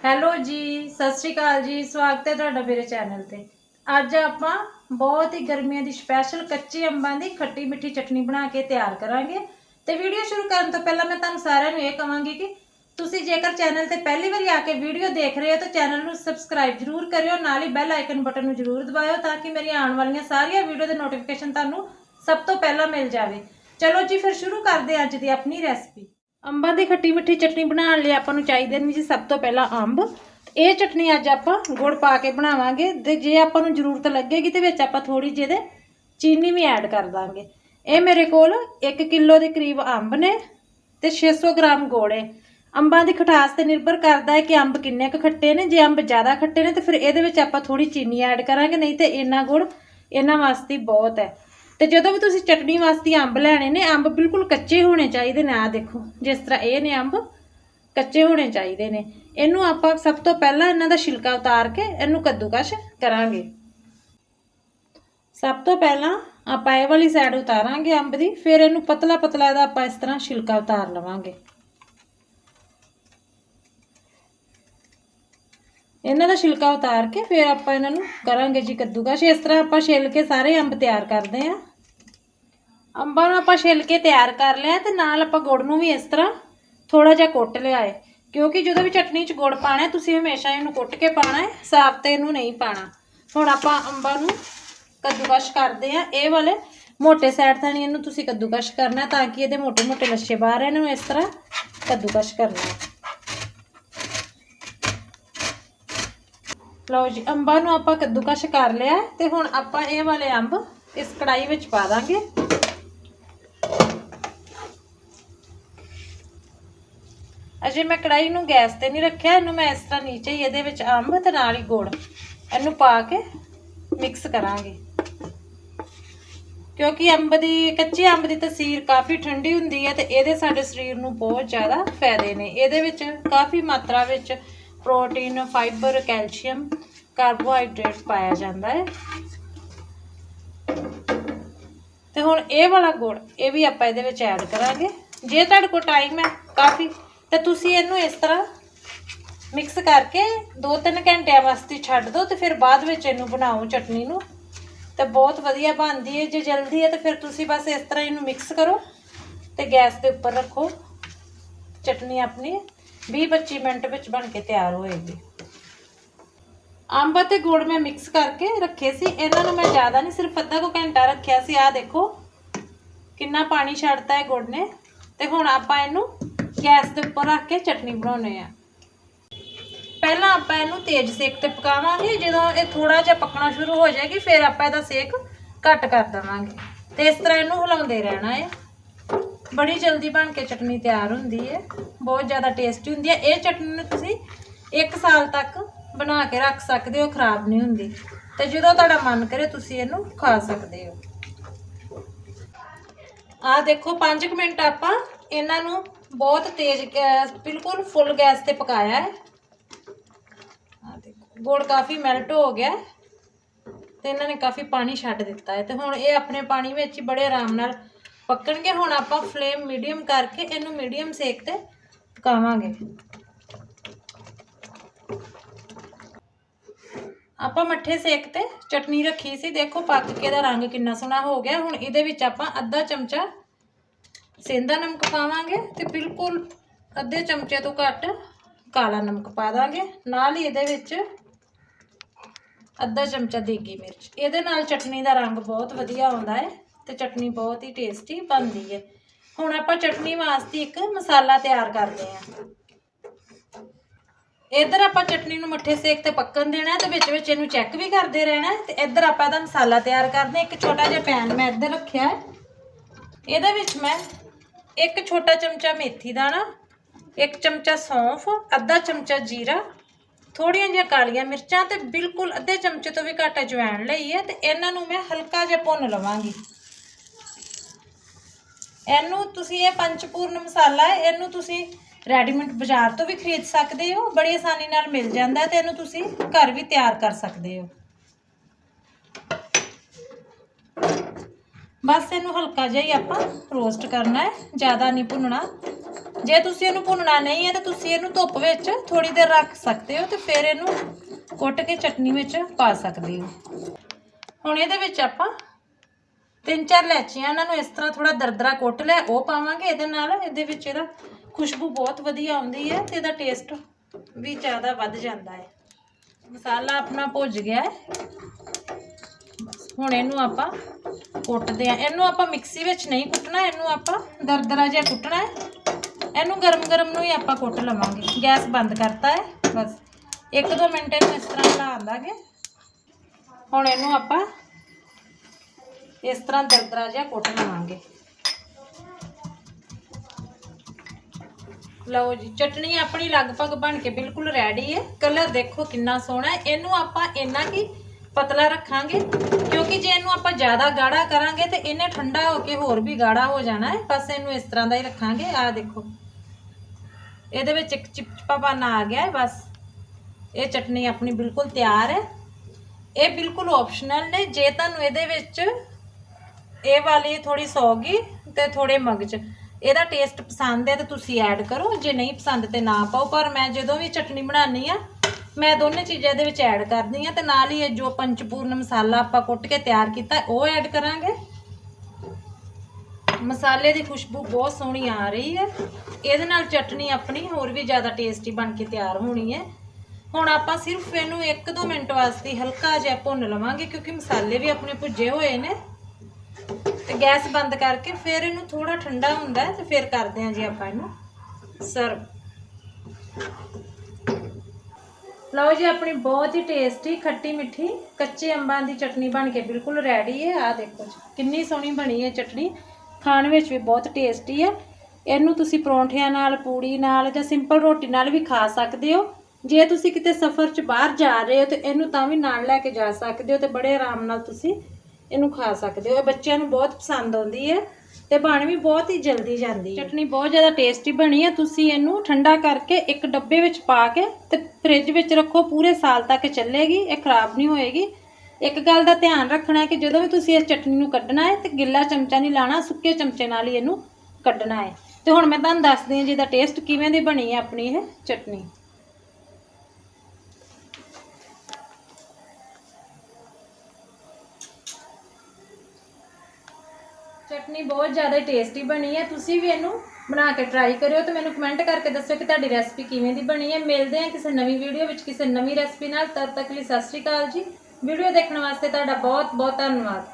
Hello ਜੀ, ਸਤਿ ਸ਼੍ਰੀ ਅਕਾਲ ਜੀ, ਸਵਾਗਤ ਹੈ ਤੁਹਾਡਾ ਮੇਰੇ ਚੈਨਲ ਤੇ। ਅੱਜ ਆਪਾਂ ਬਹੁਤ ਹੀ ਗਰਮੀਆਂ ਦੀ ਸਪੈਸ਼ਲ ਕੱਚੇ ਅੰਬਾਂ ਦੀ ਖੱਟੀ ਮਿੱਠੀ ਚਟਨੀ ਬਣਾ ਕੇ ਤਿਆਰ ਕਰਾਂਗੇ। ਤੇ ਵੀਡੀਓ ਸ਼ੁਰੂ ਕਰਨ ਤੋਂ ਪਹਿਲਾਂ ਮੈਂ ਤੁਹਾਨੂੰ ਸਾਰਿਆਂ ਨੂੰ ਇਹ ਕਹਾਂਗੀ ਕਿ ਤੁਸੀਂ ਜੇਕਰ ਚੈਨਲ ਤੇ ਪਹਿਲੀ ਵਾਰੀ ਆ ਕੇ ਵੀਡੀਓ ਦੇਖ ਰਹੇ ਹੋ ਤਾਂ ਚੈਨਲ ਨੂੰ ਸਬਸਕ੍ਰਾਈਬ ਜ਼ਰੂਰ ਕਰਿਓ, ਨਾਲ ਹੀ ਬੈਲ ਆਈਕਨ ਬਟਨ ਨੂੰ ਜ਼ਰੂਰ ਦਬਾਇਓ ਤਾਂ ਕਿ ਮੇਰੀਆਂ ਆਉਣ ਵਾਲੀਆਂ ਸਾਰੀਆਂ ਵੀਡੀਓ ਦੇ ਨੋਟੀਫਿਕੇਸ਼ਨ ਤੁਹਾਨੂੰ ਸਭ ਤੋਂ ਪਹਿਲਾਂ ਮਿਲ ਜਾਵੇ। ਚਲੋ ਜੀ, ਫਿਰ ਸ਼ੁਰੂ ਕਰਦੇ ਹਾਂ ਅੱਜ ਦੀ ਆਪਣੀ ਰੈਸਪੀ ਅੰਬਾਂ ਦੀ ਖੱਟੀ ਮਿੱਠੀ ਚਟਨੀ ਬਣਾਉਣ ਲਈ ਆਪਾਂ ਨੂੰ ਚਾਹੀਦੇ ਨੇ ਜੀ ਸਭ ਤੋਂ ਪਹਿਲਾਂ ਅੰਬ। ਇਹ ਚਟਨੀ ਅੱਜ ਆਪਾਂ ਗੁੜ ਪਾ ਕੇ ਬਣਾਵਾਂਗੇ ਤੇ ਜੇ ਆਪਾਂ ਨੂੰ ਜ਼ਰੂਰਤ ਲੱਗੇਗੀ ਤੇ ਵਿੱਚ ਆਪਾਂ ਥੋੜੀ ਜਿਹੀ ਇਹਦੇ ਚੀਨੀ ਵੀ ਐਡ ਕਰ ਦਾਂਗੇ। ਇਹ ਮੇਰੇ ਕੋਲ 1 ਕਿਲੋ ਦੇ ਕਰੀਬ ਅੰਬ ਨੇ ਤੇ 600 ਗ੍ਰਾਮ ਗੁੜ ਹੈ ਅੰਬਾਂ ਦੀ ਖਟਾਸ ਤੇ ਨਿਰਭਰ ਕਰਦਾ ਹੈ ਕਿ ਅੰਬ ਕਿੰਨੇ ਕੁ ਖੱਟੇ ਨੇ। ਜੇ ਅੰਬ ਜ਼ਿਆਦਾ ਖੱਟੇ ਨੇ ਤੇ ਫਿਰ ਇਹਦੇ ਵਿੱਚ ਆਪਾਂ ਥੋੜੀ ਚੀਨੀ ਐਡ ਕਰਾਂਗੇ, ਨਹੀਂ ਤੇ ਇੰਨਾ ਗੁੜ ਇਹਨਾਂ ਵਾਸਤੇ ਬਹੁਤ ਹੈ। ਤੇ ਜਦੋਂ ਵੀ ਤੁਸੀਂ ਚਟਨੀ ਵਾਸਤੇ ਅੰਬ ਲੈਣੇ ਨੇ, ਅੰਬ ਬਿਲਕੁਲ ਕੱਚੇ ਹੋਣੇ ਚਾਹੀਦੇ ਨੇ। ਆ ਦੇਖੋ, ਜਿਸ ਤਰ੍ਹਾਂ ਇਹ ਨੇ ਅੰਬ, ਕੱਚੇ ਹੋਣੇ ਚਾਹੀਦੇ ਨੇ। ਇਹਨੂੰ ਆਪਾਂ ਸਭ ਤੋਂ ਪਹਿਲਾਂ ਇਹਨਾਂ ਦਾ ਛਿਲਕਾ ਉਤਾਰ ਕੇ ਇਹਨੂੰ ਕੱਦੂਕਸ਼ ਕਰਾਂਗੇ। ਸਭ ਤੋਂ ਪਹਿਲਾਂ ਆਪਾਂ ਇਹ ਵਾਲੀ ਸਾਈਡ ਉਤਾਰਾਂਗੇ ਅੰਬ ਦੀ, ਫਿਰ ਇਹਨੂੰ ਪਤਲਾ ਪਤਲਾ ਇਹਦਾ ਆਪਾਂ ਇਸ ਤਰ੍ਹਾਂ ਛਿਲਕਾ ਉਤਾਰ ਲਵਾਂਗੇ। ਇਹਨਾਂ ਦਾ ਛਿਲਕਾ ਉਤਾਰ ਕੇ ਫਿਰ ਆਪਾਂ ਇਹਨਾਂ ਨੂੰ ਕਰਾਂਗੇ ਜੀ ਕੱਦੂਕਸ਼। ਇਸ ਤਰ੍ਹਾਂ ਆਪਾਂ ਛਿੱਲ ਕੇ ਸਾਰੇ ਅੰਬ ਤਿਆਰ ਕਰਦੇ ਆਂ ਅੰਬਾਂ ਨੂੰ ਆਪਾਂ ਛਿੱਲ ਕੇ ਤਿਆਰ ਕਰ ਲਿਆ ਤੇ ਨਾਲ ਆਪਾਂ ਗੁੜ ਨੂੰ ਵੀ ਇਸ ਤਰ੍ਹਾਂ ਥੋੜਾ ਜਿਹਾ ਕੁੱਟ ਲਿਆ ਹੈ ਕਿਉਂਕਿ ਜਦੋਂ ਵੀ ਚਟਨੀ 'ਚ ਗੁੜ ਪਾਣਾ ਤੁਸੀਂ ਹਮੇਸ਼ਾ ਇਹਨੂੰ ਕੁੱਟ ਕੇ ਪਾਣਾ ਹੈ ਸਾਫ਼ ਤੇ ਇਹਨੂੰ ਨਹੀਂ ਪਾਣਾ। ਹੁਣ ਆਪਾਂ ਅੰਬਾਂ ਨੂੰ ਕੱਦੂਕਸ਼ ਕਰਦੇ ਆ। ਇਹ ਵਾਲੇ ਮੋਟੇ ਸਾਈਡ ਤਾਂ ਨਹੀਂ, ਇਹਨੂੰ ਤੁਸੀਂ ਕੱਦੂਕਸ਼ ਕਰਨਾ ਤਾਂ ਕਿ ਇਹਦੇ ਮੋਟੇ-ਮੋਟੇ ਲੱਛੇ ਬਾਹਰ ਇਹਨਾਂ ਨੂੰ ਇਸ ਤਰ੍ਹਾਂ ਕੱਦੂਕਸ਼ ਕਰਨਾ ਲਓ। ਜੀ, ਅੰਬਾਂ ਨੂੰ ਆਪਾਂ ਕੱਦੂਕਸ਼ ਕਰ ਲਿਆ ਤੇ ਹੁਣ ਆਪਾਂ ਇਹ ਵਾਲੇ ਅੰਬ ਇਸ ਕੜਾਈ ਵਿੱਚ ਪਾ ਦਾਂਗੇ। ਅਜੇ ਮੈਂ ਕੜਾਈ ਨੂੰ ਗੈਸ ਤੇ ਨਹੀਂ ਰੱਖਿਆ, ਇਹਨੂੰ ਮੈਂ ਇਸ ਤਰ੍ਹਾਂ ਨੀਚੇ ਹੀ ਇਹਦੇ ਵਿੱਚ ਅੰਬ ਤੇ ਨਾਲ ਹੀ ਗੁੜ, ਇਹਨੂੰ ਪਾ ਕੇ ਮਿਕਸ ਕਰਾਂਗੇ। ਕਿਉਂਕਿ ਅੰਬ ਦੀ, ਕੱਚੇ ਅੰਬ ਦੀ ਤਸੀਰ ਕਾਫੀ ਠੰਡੀ ਹੁੰਦੀ ਹੈ ਤੇ ਇਹਦੇ ਸਾਡੇ ਸਰੀਰ ਨੂੰ ਬਹੁਤ ਜ਼ਿਆਦਾ ਫਾਇਦੇ ਨੇ। ਇਹਦੇ ਵਿੱਚ ਕਾਫੀ ਮਾਤਰਾ ਵਿੱਚ ਪ੍ਰੋਟੀਨ ਫਾਈਬਰ ਕੈਲਸ਼ੀਅਮ ਕਾਰਬੋਹਾਈਡਰੇਟ ਪਾਇਆ ਜਾਂਦਾ ਹੈ। ਤੇ ਹੁਣ ਇਹ ਵਾਲਾ ਗੁੜ, ਇਹ ਵੀ ਆਪਾਂ ਇਹਦੇ ਵਿੱਚ ਐਡ ਕਰਾਂਗੇ। ਜੇ ਤੁਹਾਡੇ ਕੋਲ ਟਾਈਮ ਹੈ, ਕਾਫੀ ਤੇ ਤੁਸੀਂ ਇਹਨੂੰ ਇਸ ਤਰ੍ਹਾਂ ਮਿਕਸ ਕਰਕੇ 2-3 ਘੰਟਿਆਂ ਵਾਸਤੇ ਛੱਡ ਦਿਓ ਤੇ ਫਿਰ ਬਾਅਦ ਵਿੱਚ ਇਹਨੂੰ ਬਣਾਓ ਚਟਨੀ ਨੂੰ। ਤੇ ਬਹੁਤ ਵਧੀਆ ਬਣਦੀ ਹੈ, ਜੇ ਜਲਦੀ ਹੈ ਤਾਂ ਫਿਰ ਤੁਸੀਂ ਬਸ ਇਸ ਤਰ੍ਹਾਂ ਇਹਨੂੰ ਮਿਕਸ ਕਰੋ ਤੇ ਗੈਸ ਦੇ ਉੱਪਰ ਰੱਖੋ। ਚਟਨੀ ਆਪਣੀ 20-25 ਮਿੰਟ ਵਿੱਚ ਬਣ ਕੇ ਤਿਆਰ ਹੋਏਗੀ। ਅੰਬ ਅਤੇ ਗੁੜ ਮੈਂ ਮਿਕਸ ਕਰਕੇ ਰੱਖੇ ਸੀ। ਇਹਨਾਂ ਨੂੰ ਮੈਂ ਜ਼ਿਆਦਾ ਨਹੀਂ, ਸਿਰਫ ਅੱਧਾ ਕੁ ਘੰਟਾ ਰੱਖਿਆ ਸੀ। ਆਹ ਦੇਖੋ ਕਿੰਨਾ ਪਾਣੀ ਛੱਡਤਾ ਹੈ ਗੁੜ ਨੇ। ਤੇ ਹੁਣ ਆਪਾਂ ਇਹਨੂੰ ਗੈਸ ਦੇ ਉੱਪਰ ਰੱਖ ਕੇ ਚਟਨੀ ਬਣਾਉਣੇ ਆ। ਪਹਿਲਾਂ ਆਪਾਂ ਇਹਨੂੰ ਤੇਜ਼ ਸੇਕ ਤੇ ਪਕਾਵਾਂਗੇ, ਜਦੋਂ ਇਹ ਥੋੜਾ ਜਿਹਾ ਪੱਕਣਾ ਸ਼ੁਰੂ ਹੋ ਜਾਏਗੀ, ਫਿਰ ਆਪਾਂ ਇਹਦਾ ਸੇਕ ਘੱਟ ਕਰ ਦੇਵਾਂਗੇ। ਤੇ ਇਸ ਤਰ੍ਹਾਂ ਇਹਨੂੰ ਹਿਲਾਉਂਦੇ ਰਹਿਣਾ ਹੈ ਬੜੀ ਜਲਦੀ ਬਣ ਕੇ ਚਟਨੀ ਤਿਆਰ ਹੁੰਦੀ ਹੈ ਬਹੁਤ ਜ਼ਿਆਦਾ ਟੇਸਟੀ ਹੁੰਦੀ ਹੈ ਇਹ ਚਟਨੀ ਨੂੰ ਤੁਸੀਂ 1 ਸਾਲ ਤੱਕ ਬਣਾ ਕੇ ਰੱਖ ਸਕਦੇ ਹੋ, ਖਰਾਬ ਨਹੀਂ ਹੁੰਦੀ। ਤੇ ਜਦੋਂ ਤੁਹਾਡਾ ਮਨ ਕਰੇ, ਤੁਸੀਂ ਇਹਨੂੰ ਖਾ ਸਕਦੇ ਹੋ। ਆ ਦੇਖੋ 5 ਮਿੰਟ ਆਪਾਂ ਇਹਨਾਂ ਨੂੰ ਬਹੁਤ ਤੇਜ਼ ਗੈਸ, ਬਿਲਕੁਲ ਫੁੱਲ ਗੈਸ ਤੇ ਪਕਾਇਆ ਹੈ। ਆ ਦੇਖੋ, ਗੁੜ ਕਾਫੀ ਮੈਲਟ ਹੋ ਗਿਆ ਹੈ ਤੇ ਇਹਨਾਂ ਨੇ ਕਾਫੀ ਪਾਣੀ ਛੱਡ ਦਿੱਤਾ ਹੈ। ਤੇ ਹੁਣ ਇਹ ਆਪਣੇ ਪਾਣੀ ਵਿੱਚ ਹੀ ਬੜੇ ਆਰਾਮ ਨਾਲ ਪੱਕਣਗੇ। ਹੁਣ ਆਪਾਂ ਫਲੇਮ ਮੀਡੀਅਮ ਕਰਕੇ ਇਹਨੂੰ ਮੀਡੀਅਮ ਸੇਕ ਤੇ ਪਕਾਵਾਂਗੇ। ਆਪਾਂ ਮੱਠੇ ਸੇਕ ਤੇ ਚਟਨੀ ਰੱਖੀ ਸੀ। ਦੇਖੋ, ਪੱਕ ਕੇ ਦਾ ਰੰਗ ਕਿੰਨਾ ਸੋਹਣਾ ਹੋ ਗਿਆ। ਹੁਣ ਇਹਦੇ ਵਿੱਚ ਆਪਾਂ ਅੱਧਾ ਚਮਚਾ ਸੇਂਦਾ ਨਮਕ ਪਾਵਾਂਗੇ ਤੇ ਬਿਲਕੁਲ ਅੱਧੇ ਚਮਚੇ ਤੋਂ ਘੱਟ ਕਾਲਾ ਨਮਕ ਪਾ ਦਾਂਗੇ। ਨਾਲ ਹੀ ਇਹਦੇ ਵਿੱਚ ਅੱਧਾ ਚਮਚਾ ਦੇਗੀ ਮਿਰਚ। ਇਹਦੇ ਨਾਲ ਚਟਨੀ ਦਾ ਰੰਗ ਬਹੁਤ ਵਧੀਆ ਆਉਂਦਾ ਹੈ ਤੇ ਚਟਨੀ ਬਹੁਤ ਹੀ ਟੇਸਟੀ ਬਣਦੀ ਹੈ। ਹੁਣ ਆਪਾਂ ਚਟਨੀ ਵਾਸਤੇ ਇੱਕ ਮਸਾਲਾ ਤਿਆਰ ਕਰਦੇ ਹਾਂ। ਇੱਧਰ ਆਪਾਂ ਚਟਨੀ ਨੂੰ ਮੱਠੇ ਸੇਕ ਤੇ ਪੱਕਣ ਦੇਣਾ ਹੈ ਤੇ ਵਿੱਚ ਵਿੱਚ ਇਹਨੂੰ ਚੈੱਕ ਵੀ ਕਰਦੇ ਰਹਿਣਾ ਹੈ ਤੇ ਇੱਧਰ ਆਪਾਂ ਇਹਦਾ ਮਸਾਲਾ ਤਿਆਰ ਕਰਦੇ ਇੱਕ ਛੋਟਾ ਜਿਹਾ ਪੈਨ ਮੈਂ ਇੱਧਰ ਰੱਖਿਆ ਹੈ। ਇਹਦੇ ਵਿੱਚ ਮੈਂ ਇੱਕ ਛੋਟਾ ਚਮਚਾ ਮੇਥੀ ਦਾਣਾ, ਇੱਕ ਚਮਚਾ ਸੌਂਫ, ਅੱਧਾ ਚਮਚਾ ਜੀਰਾ, ਥੋੜੀਆਂ ਜਿਹੀਆਂ ਕਾਲੀਆਂ ਮਿਰਚਾਂ ਤੇ ਬਿਲਕੁਲ ਅੱਧੇ ਚਮਚੇ ਤੋਂ ਵੀ ਘੱਟ ਅਜਵਾਇਣ ਲਈ ਹੈ ਤੇ ਇਹਨਾਂ ਨੂੰ ਮੈਂ ਹਲਕਾ ਜਿਹਾ ਭੁੰਨ ਲਵਾਂਗੀ। ਇਹਨੂੰ ਤੁਸੀਂ ਇਹ ਪੰਚਪੂਰਨ ਮਸਾਲਾ ਹੈ, ਇਹਨੂੰ ਤੁਸੀਂ ਰੈਡੀਮੇਡ ਬਾਜ਼ਾਰ ਤੋਂ ਵੀ ਖਰੀਦ ਸਕਦੇ ਹੋ, ਬੜੀ ਆਸਾਨੀ ਨਾਲ ਮਿਲ ਜਾਂਦਾ ਹੈ ਤੇ ਇਹਨੂੰ ਤੁਸੀਂ ਘਰ ਵੀ ਤਿਆਰ ਕਰ ਸਕਦੇ ਹੋ। ਬਸ ਇਹਨੂੰ ਹਲਕਾ ਜਿਹਾ ਹੀ ਆਪਾਂ ਰੋਸਟ ਕਰਨਾ ਹੈ, ਜ਼ਿਆਦਾ ਨਹੀਂ ਭੁੰਨਣਾ। ਜੇ ਤੁਸੀਂ ਇਹਨੂੰ ਭੁੰਨਣਾ ਨਹੀਂ ਹੈ ਤਾਂ ਤੁਸੀਂ ਇਹਨੂੰ ਧੁੱਪ ਵਿੱਚ ਥੋੜੀ ਦੇਰ ਰੱਖ ਸਕਦੇ ਹੋ ਤੇ ਫਿਰ ਇਹਨੂੰ ਕੁੱਟ ਕੇ ਚਟਨੀ ਵਿੱਚ ਪਾ ਸਕਦੇ ਹੋ। ਹੁਣ ਇਹਦੇ ਵਿੱਚ ਆਪਾਂ ਤਿੰਨ ਚਾਰ ਲੈਚੀਆਂ ਇਹਨਾਂ ਨੂੰ ਇਸ ਤਰ੍ਹਾਂ ਥੋੜਾ ਦਰਦਰਾ ਕੁੱਟ ਲਿਆ, ਉਹ ਪਾਵਾਂਗੇ ਇਹਦੇ ਨਾਲ। ਇਹਦੇ ਵਿੱਚ ਇਹਦਾ ਖੁਸ਼ਬੂ ਬਹੁਤ ਵਧੀਆ ਆਉਂਦੀ ਹੈ ਤੇ ਇਹਦਾ ਟੇਸਟ ਵੀ ਜ਼ਿਆਦਾ ਵੱਧ ਜਾਂਦਾ ਹੈ। ਮਸਾਲਾ ਆਪਣਾ ਭੁੱਜ ਗਿਆ ਹੈ। ਹੁਣ ਇਹਨੂੰ ਆਪਾਂ ਕੁੱਟਦੇ ਆ ਇਹਨੂੰ ਆਪਾਂ ਮਿਕਸੀ ਵਿੱਚ ਨਹੀਂ ਕੁੱਟਣਾ, ਇਹਨੂੰ ਆਪਾਂ ਦਰਦਰਾ ਜਿਹਾ ਕੁੱਟਣਾ ਹੈ। ਇਹਨੂੰ ਗਰਮ ਗਰਮ ਨੂੰ ਹੀ ਆਪਾਂ ਕੁੱਟ ਲਵਾਂਗੇ। ਗੈਸ ਬੰਦ ਕਰਤਾ ਹੈ, ਬਸ। 1-2 ਮਿੰਟ ਇਹਨੂੰ ਇਸ ਤਰ੍ਹਾਂ ਹਿਲਾ ਦਾਂਗੇ। ਹੁਣ ਇਹਨੂੰ ਆਪਾਂ ਇਸ ਤਰ੍ਹਾਂ ਦਰਦਰਾ ਜਿਹਾ ਕੁੱਟ ਲਵਾਂਗੇ। ਲਓ ਜੀ, ਚਟਣੀ ਆਪਣੀ ਲਗਭਗ ਬਣ ਕੇ ਬਿਲਕੁਲ ਰੈਡੀ ਹੈ। ਕਲਰ ਦੇਖੋ ਕਿੰਨਾ ਸੋਹਣਾ ਇਹਨੂੰ ਆਪਾਂ ਇੰਨਾ ਕੀ ਪਤਲਾ ਰੱਖਾਂਗੇ, ਕਿਉਂਕਿ ਜੇ ਇਹਨੂੰ ਆਪਾਂ ਜ਼ਿਆਦਾ ਗਾੜਾ ਕਰਾਂਗੇ ਤੇ ਇਹਨੇ ਠੰਡਾ ਹੋ ਕੇ ਹੋਰ ਵੀ ਗਾੜਾ ਹੋ ਜਾਣਾ ਹੈ। ਬਸ ਇਹਨੂੰ ਇਸ ਤਰ੍ਹਾਂ ਦਾ ਹੀ ਰੱਖਾਂਗੇ। ਆਹ ਦੇਖੋ, ਇਹਦੇ ਵਿੱਚ ਇੱਕ ਚਿਪਚਿਪਾਪਨ ਆ ਗਿਆ ਹੈ। ਬਸ ਇਹ ਚਟਨੀ ਆਪਣੀ ਬਿਲਕੁਲ ਤਿਆਰ ਹੈ। ਇਹ ਬਿਲਕੁਲ ਆਪਸ਼ਨਲ ਨੇ। ਜੇ ਤੁਹਾਨੂੰ ਇਹਦੇ ਵਿੱਚ ਇਹ ਵਾਲੀ ਥੋੜੀ ਸੌਗੀ ਤੇ ਥੋੜੇ ਮਗਜ ਇਹਦਾ ਟੇਸਟ ਪਸੰਦ ਹੈ ਤਾਂ ਤੁਸੀਂ ਐਡ ਕਰੋ। ਜੇ ਨਹੀਂ ਪਸੰਦ ਤੇ ਨਾ ਪਾਓ। ਪਰ ਮੈਂ ਜਦੋਂ ਵੀ ਚਟਨੀ ਬਣਾਉਣੀ ਆ ਮੈਂ ਦੋਨੇ ਚੀਜ਼ਾਂ ਇਹਦੇ ਵਿੱਚ ਐਡ ਕਰਦੀ ਆ ਤੇ ਨਾਲ ਹੀ ਇਹ ਜੋ ਪੰਚਪੂਰਨ ਮਸਾਲਾ ਆਪਾਂ ਕੁੱਟ ਕੇ ਤਿਆਰ ਕੀਤਾ, ਉਹ ਐਡ ਕਰਾਂਗੇ। ਮਸਾਲੇ ਦੀ ਖੁਸ਼ਬੂ ਬਹੁਤ ਸੋਹਣੀ ਆ ਰਹੀ ਹੈ। ਇਹਦੇ ਨਾਲ ਚਟਨੀ ਆਪਣੀ ਹੋਰ ਵੀ ਜ਼ਿਆਦਾ ਟੇਸਟੀ ਬਣ ਕੇ ਤਿਆਰ ਹੋਣੀ ਹੈ। ਹੁਣ ਆਪਾਂ ਸਿਰਫ ਇਹਨੂੰ 1-2 ਮਿੰਟ ਵਾਸਤੇ ਹਲਕਾ ਜਿਹਾ ਭੁੰਨ ਲਵਾਂਗੇ, ਕਿਉਂਕਿ ਮਸਾਲੇ ਵੀ ਆਪਣੇ ਭੁੱਜੇ ਹੋਏ ਨੇ। ਤੇ ਗੈਸ ਬੰਦ ਕਰਕੇ ਫਿਰ ਇਹਨੂੰ ਥੋੜਾ ਠੰਡਾ ਹੁੰਦਾ ਹੈ ਤੇ ਫਿਰ ਕਰਦੇ ਹਾਂ ਜੀ ਆਪਾਂ ਇਹਨੂੰ ਸਰਵ। ਲਓ ਜੀ, ਆਪਣੀ ਬਹੁਤ ਹੀ ਟੇਸਟੀ ਖੱਟੀ ਮਿੱਠੀ ਕੱਚੇ ਅੰਬਾਂ ਦੀ ਚਟਨੀ ਬਣ ਕੇ ਬਿਲਕੁਲ ਰੈਡੀ ਹੈ ਆ ਦੇਖੋ ਜੀ, ਕਿੰਨੀ ਸੋਹਣੀ ਬਣੀ ਹੈ ਚਟਨੀ। ਖਾਣ ਵਿੱਚ ਵੀ ਬਹੁਤ ਟੇਸਟੀ ਹੈ ਇਹਨੂੰ ਤੁਸੀਂ ਪਰੌਂਠਿਆਂ ਨਾਲ, ਪੂੜੀ ਨਾਲ ਜਾਂ ਸਿੰਪਲ ਰੋਟੀ ਨਾਲ ਵੀ ਖਾ ਸਕਦੇ ਹੋ। ਜੇ ਤੁਸੀਂ ਕਿਤੇ ਸਫ਼ਰ 'ਚ ਬਾਹਰ ਜਾ ਰਹੇ ਹੋ ਤੇ ਇਹਨੂੰ ਤਾਂ ਵੀ ਨਾਲ ਲੈ ਕੇ ਜਾ ਸਕਦੇ ਹੋ ਤੇ ਬੜੇ ਆਰਾਮ ਨਾਲ ਤੁਸੀਂ ਇਹਨੂੰ ਖਾ ਸਕਦੇ ਹੋ। ਇਹ ਬੱਚਿਆਂ ਨੂੰ ਬਹੁਤ ਪਸੰਦ ਆਉਂਦੀ ਹੈ ਤੇ ਬਣ ਵੀ ਬਹੁਤ ਹੀ ਜਲਦੀ ਜਾਂਦੀ ਹੈ। ਚਟਨੀ ਬਹੁਤ ਜ਼ਿਆਦਾ ਟੇਸਟੀ ਬਣੀ ਹੈ ਤੁਸੀਂ ਇਹਨੂੰ ਠੰਡਾ ਕਰਕੇ ਇੱਕ ਡੱਬੇ ਵਿੱਚ ਪਾ ਕੇ ਤੇ ਫ੍ਰਿਜ ਵਿੱਚ ਰੱਖੋ। ਪੂਰੇ ਸਾਲ ਤੱਕ ਚੱਲੇਗੀ, ਇਹ ਖਰਾਬ ਨਹੀਂ ਹੋਏਗੀ। ਇੱਕ ਗੱਲ ਦਾ ਧਿਆਨ ਰੱਖਣਾ ਹੈ ਕਿ ਜਦੋਂ ਵੀ ਤੁਸੀਂ ਇਸ ਚਟਨੀ ਨੂੰ ਕੱਢਣਾ ਹੈ ਤੇ ਗਿੱਲਾ ਚਮਚਾ ਨਹੀਂ ਲਾਣਾ, ਸੁੱਕੇ ਚਮਚੇ ਨਾਲ ਹੀ ਇਹਨੂੰ ਕੱਢਣਾ ਹੈ। ਤੇ ਹੁਣ ਮੈਂ ਤੁਹਾਨੂੰ ਦੱਸਦੀ ਹਾਂ ਜੀ ਇਹਦਾ ਟੇਸਟ ਕਿਵੇਂ ਦੀ ਬਣੀ ਹੈ ਆਪਣੀ ਇਹ ਚਟਨੀ। ਚਟਨੀ ਬਹੁਤ ਜ਼ਿਆਦਾ ਟੇਸਟੀ ਬਣੀ ਹੈ। ਤੁਸੀਂ ਵੀ ਇਹਨੂੰ ਬਣਾ ਕੇ ਟਰਾਈ ਕਰਿਓ ਤੇ ਮੈਨੂੰ ਕਮੈਂਟ ਕਰਕੇ ਦੱਸਿਓ ਕਿ ਤੁਹਾਡੀ ਰੈਸਪੀ ਕਿਵੇਂ ਦੀ ਬਣੀ ਹੈ। ਮਿਲਦੇ ਹਾਂ ਕਿਸੇ ਨਵੀਂ ਵੀਡੀਓ ਵਿੱਚ ਕਿਸੇ ਨਵੀਂ ਰੈਸਪੀ ਨਾਲ। ਤਦ ਤੱਕ ਲਈ ਸਤਿ ਸ਼੍ਰੀ ਅਕਾਲ ਜੀ। ਵੀਡੀਓ ਦੇਖਣ ਵਾਸਤੇ ਤੁਹਾਡਾ ਬਹੁਤ ਬਹੁਤ ਧੰਨਵਾਦ।